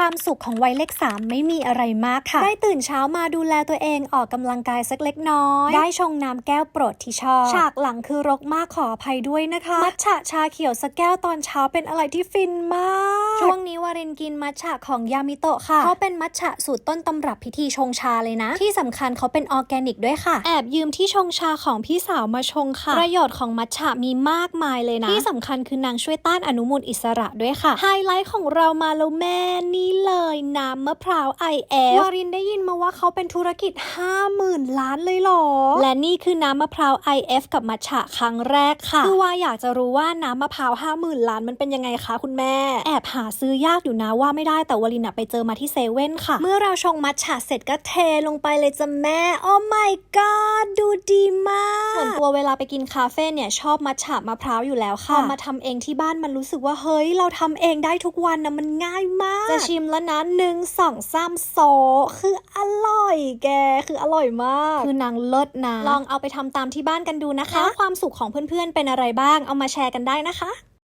ความสุขของวัยเลขสามไม่มีอะไรมากค่ะ ได้ตื่นเช้ามาดูแลตัวเองออกกำลังกายสักเล็กน้อย ได้ชงน้ำแก้วโปรดที่ชอบ ฉากหลังคือรกมากขออภัยด้วยนะคะ มัทฉะชาเขียวสักแก้วตอนเช้าเป็นอะไรที่ฟินมาก รินกินมัทฉะของยามิโตะค่ะ เขาเป็นมัทฉะสูตรต้นตำรับพิธีชงชาเลยนะ ที่สำคัญเขาเป็นออร์แกนิกด้วยค่ะ แอบยืมที่ชงชาของพี่สาวมาชงค่ะ ประโยชน์ของมัทฉะมีมากมายเลยนะ ที่สำคัญคือนางช่วยต้านอนุมูลอิสระด้วยค่ะ ไฮไลท์ของเรามาแล้วแม่นี่เลยน้ำมะพร้าว IF วารินได้ยินมาว่าเขาเป็นธุรกิจ 50,000 ล้านเลยหรอ และนี่คือน้ำมะพร้าว IF กับมัทฉะครั้งแรกค่ะ คือว่าอยากจะรู้ว่าน้ำมะพร้าว 50,000 ล้านมันเป็นยังไงคะคุณแม่ แอบหาซื้อยากอยู่นะว่าไม่ได้แต่วารินอะไปเจอมาที่เซเว่นค่ะ เมื่อเราชงมัทฉะเสร็จก็เทลงไปเลยจ้ะแม่โอ้ my god ดูดีมากส่วนตัวเวลาไปกินคาเฟ่เนี่ยชอบมัทฉะมะพร้าวอยู่แล้วค่ะพอมาทำเองที่บ้านมันรู้สึกว่าเฮ้ย เราทำเองได้ทุกวันนะมันง่ายมาก จะชิมแล้วนะหนึ่งสองสามโซคืออร่อยแกคืออร่อยมาก คือนางเลิศนะลองเอาไปทำตามที่บ้านกันดูนะคะ ความสุขของเพื่อนๆเป็นอะไรบ้าง เอามาแชร์กันได้นะคะ